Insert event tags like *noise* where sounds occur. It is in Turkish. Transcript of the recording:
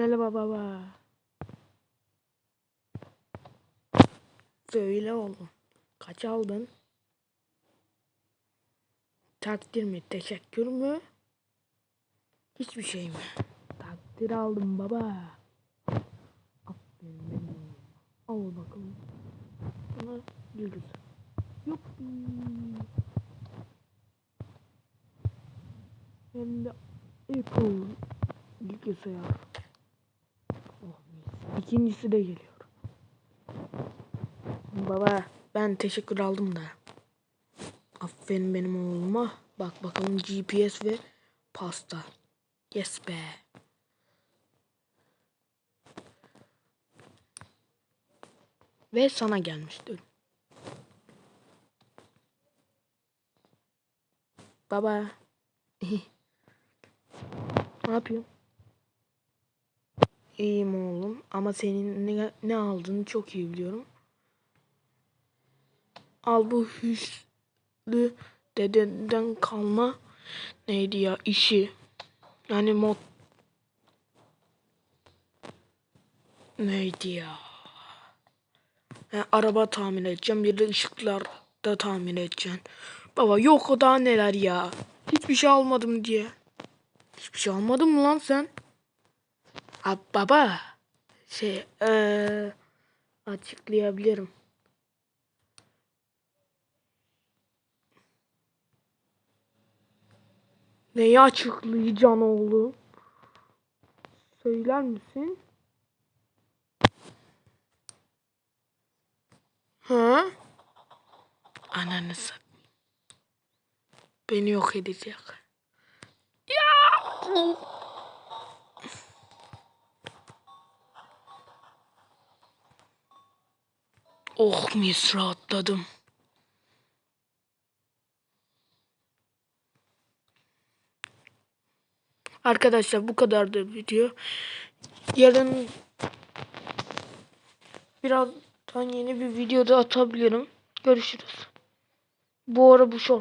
Merhaba baba. Söyle oğlum. Kaç aldın? Takdir mi? Teşekkür mü? Hiçbir şey mi? Takdir aldım baba. Aferin. Al bakalım. Sana yıldız. Yuppi. Hem de Apple bilgisayar. İkincisi de geliyor. Baba ben teşekkür aldım da. Aferin benim oğluma. Bak bakalım GPS ve pasta. Yes be. Ve sana gelmiştir. Baba. *laughs* ne yapıyorsun? İyiyim oğlum ama senin ne, ne aldığını çok iyi biliyorum. Al bu hüslü dededen kalma neydi ya işi. Yani mod neydi ya? Ben araba tamir edeceğim. Bir de ışıklar da tamir edeceğim. Baba yok o daha neler ya. Hiçbir şey almadım diye. Hiçbir şey almadın mı lan sen? Ha, baba. Şey eee açıklayabilirim. Neyi açıklayacaksın oğlum? Söyler misin? Ha? Ananı sat. Beni yok edecek. Ya! Oh mis rahatladım. Arkadaşlar bu kadardı video. Yarın birazdan yeni bir videoda atabilirim. Görüşürüz. Bu ara bu short.